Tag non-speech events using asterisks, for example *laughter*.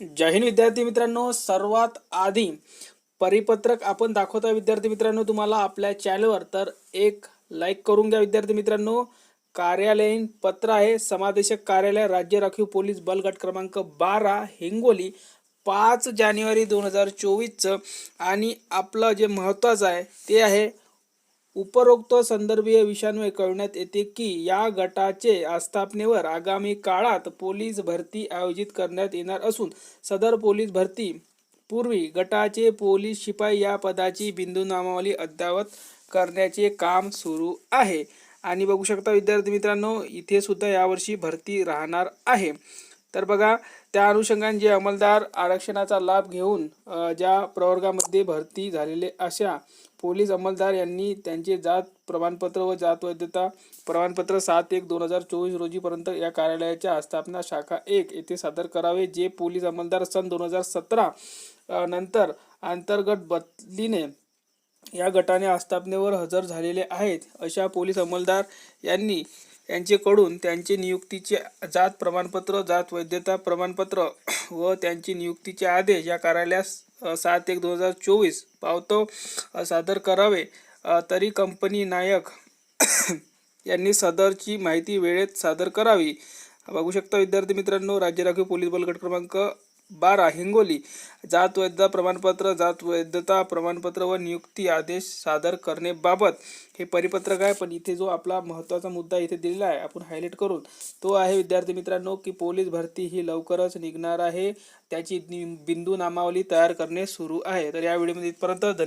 जय हिंद विद्यार्थी मित्रांनो. सर्वात आधी परिपत्रक आपण दाखवता विद्यार्थी मित्रांनो तुम्हाला आपल्या चॅनलवर तर एक लाईक करून घ्या विद्यार्थी मित्रांनो. कार्यालयीन पत्र आहे. समादेशक कार्यालय राज्य राखीव पोलीस बल गट क्रमांक बारा हिंगोली पाच जानेवारी दोन हजार चोवीसचं. आणि आपलं जे महत्त्वाचं आहे ते आहे उपरोक्त संदर्भीय विषयान्वये कळवण्यात येते की या गटाचे आस्थापनेवर आगामी काळात पोलीस भरती आयोजित करण्यात येणार असून सदर पोलीस भरती पूर्वी गटाचे पोलीस शिपाई या पदाची बिंदू नामावली अद्ययावत करण्याचे काम सुरू आहे. आणि बघू शकता विद्यार्थी मित्रांनो इथे सुद्धा यावर्षी भरती राहणार आहे. तर बघा त्या अनुषंगाने जे अंमलदार आरक्षणाचा लाभ घेऊन ज्या प्रवर्गामध्ये भरती झालेले अशा पोलीस अंमलदार यांनी त्यांचे जात प्रमाणपत्र व जात वैधता प्रमाणपत्र सात एक दोन हजार चोवीस रोजीपर्यंत या कार्यालयाच्या आस्थापना शाखा एक येथे सादर करावे जे पोलीस अंमलदार सन दोन हजार सतरा नंतर अंतर्गत बदलीने या गटाने आस्थापनेवर हजर झालेले आहेत. अशा पोलीस अंमलदार यांनी यांचेकडून त्यांचे नियुक्तीचे जात प्रमाणपत्र जात वैधता प्रमाणपत्र व त्यांची नियुक्तीचे आदेश या कार्यालयास सात एक दोन हजार चोवीस पावतो सादर करावे. तरी कंपनी नायक *coughs* यांनी सदरची माहिती वेळेत सादर करावी. बघू शकता विद्यार्थी मित्रांनो राज्य राखीव पोलीस बल गट क्रमांक बारा हिंगोली. जात वैधता प्रमाणपत्र जात वैधता प्रमाणपत्र व नियुक्ती आदेश सादर करण्याबाबत हे परिपत्रक आहे पण इथे जो आपला महत्त्वाचा मुद्दा इथे दिलेला आहे आपण हायलाईट करून तो आहे विद्यार्थी मित्रांनो की पोलीस भरती ही लवकरच निघणार आहे. त्याची नि- बिंदू नामावली तयार करणे सुरू आहे. तर या व्हिडिओमध्ये इथपर्यंत धन्यवाद